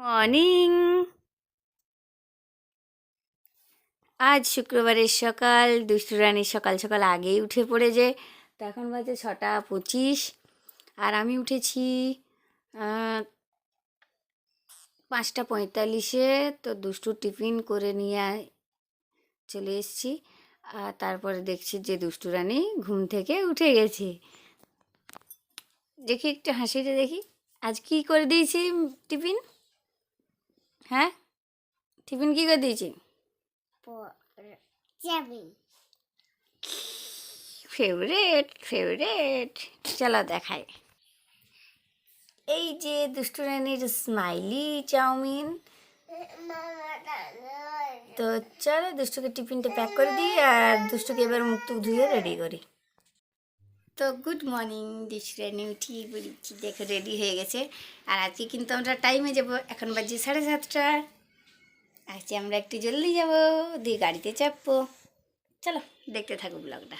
Morning. আজ শুক্রবারের সকাল, দুষ্টু রানী সকাল সকাল আগেই উঠে পড়েছে তো এখন বাজে ছটা পঁচিশ। আর আমি উঠেছি পাঁচটা পঁয়তাল্লিশে, তো দুষ্টু টিফিন করে নিয়ে চলে এসেছি। আর তারপরে দেখছি যে দুষ্টু রানী ঘুম থেকে উঠে গেছে। দেখি একটু হাসিটা দেখি। আজ কি করে দিয়েছি টিফিন? হ্যাঁ? টিফিন কি করে দিয়েছি? ফেভারেট ফেভারেট চলো দেখাই। এই যে দুষ্টু রানীর স্মাইলি চাউমিন। তো চলো দুষ্টুকে টিফিনটা প্যাক করে দিই আর দুষ্টুকে এবার মুখ টুক ধুয়ে রেডি করি। তো গুড মর্নিং দুষ্টু রানী উঠি বুড়ি দেখে রেডি হয়ে গেছে। আর আজকে কিন্তু আমরা টাইমে যাব, এখন বাজে সাড়ে সাতটা। আজকে আমরা একটু জলদি যাব, দিয়ে গাড়িতে চাপবো। চলো, দেখতে থাকো ব্লগটা।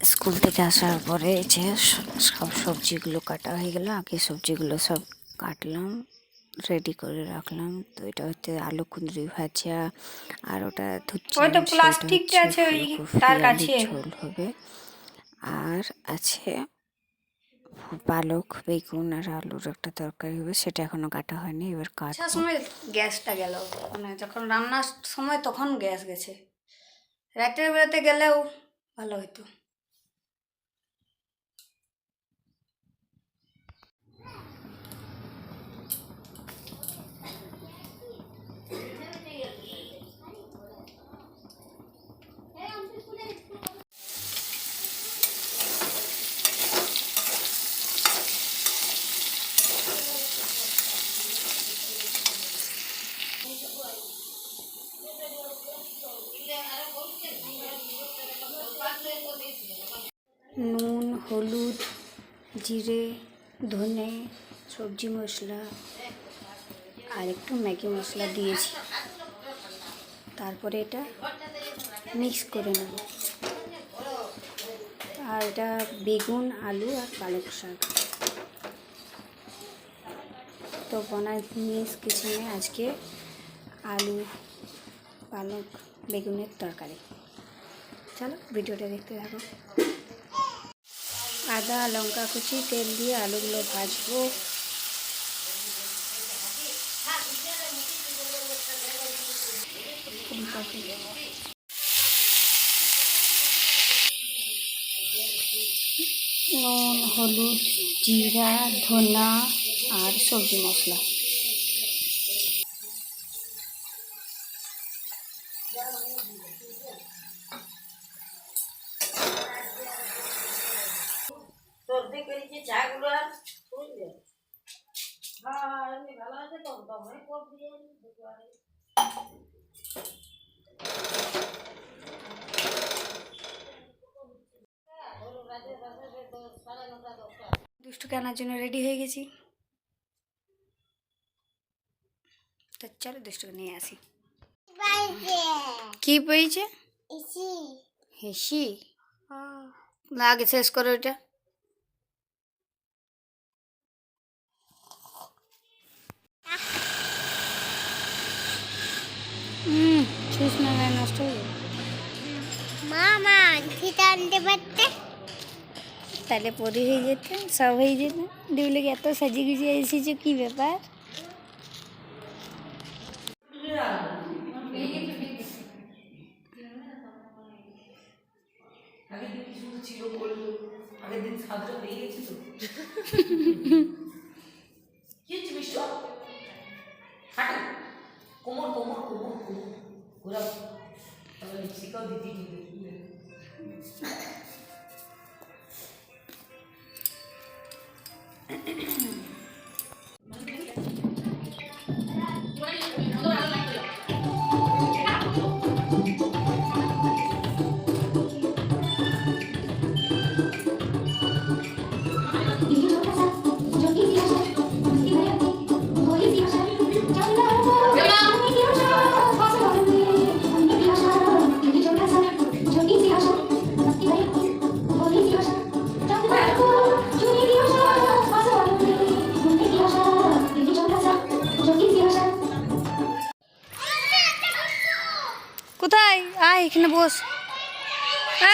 স্কুল থেকে আসার পরে যে সব সবজিগুলো কাটা হয়ে গেল আগে সবজিগুলো সব কাটলাম রেডি করে রাখলাম। তো এটা হচ্ছে আলু কুঁদরি ভাজা আর ওটা ধুচ্ছি প্লাস্টিকটা আছে ওই তার কাছে। ঝোল হবে। আর আছে পালক বেগুন আর আলুর একটা তরকারি হবে সেটা এখনও কাটা হয়নি এবার আসার কাটবো। সময় গ্যাসটা গেল। মানে যখন রান্নার সময় তখন গ্যাস গেছে। রাতের বেলাতে গেলেও ভালো হতো নুন হলুদ জিরে, ধনে, সবজি মশলা আর একটু ম্যাগি মশলা দিয়েছি। তারপরে এটা মিক্স করে নেব। আর এটা বেগুন, আলু আর পালক শাক। তো বনাই মিস কিচেনে আজকে আলু পালক বেগুনের তরকারি। চলো, ভিডিওটা দেখতে থাকো। আদা লঙ্কা কুচি তেল দিয়ে আলুগুলো ভাজবো। নুন হলুদ জিরা ধনা আর সবজি মশলা। দুষ্টুকে আনার জন্য রেডি হয়ে গেছি। তো চলো দুষ্টুকে নিয়ে আসি। কি পেয়েছে? ইসি হেসি না আগে শেষ করো এটা হুম ছুঁস না নষ্ট হয়ে যাবে। মামা আনতে পারতে? তাহলে পরি হয়ে যেত সব হয়ে যেত। দেখলে এত সাজিয়ে গুজিয়ে এসেছ কি ব্যাপার? আগের দিন কি ছিল করল আগের দিন সাজটা হয়ে গেছে তো mosco, mosco, mosco. Kurang. Kalau kau ditinggi. Iya. আয় আয় এখানে বস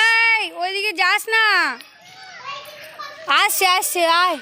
এই ওইদিকে যাস না আসছে আসছে আয়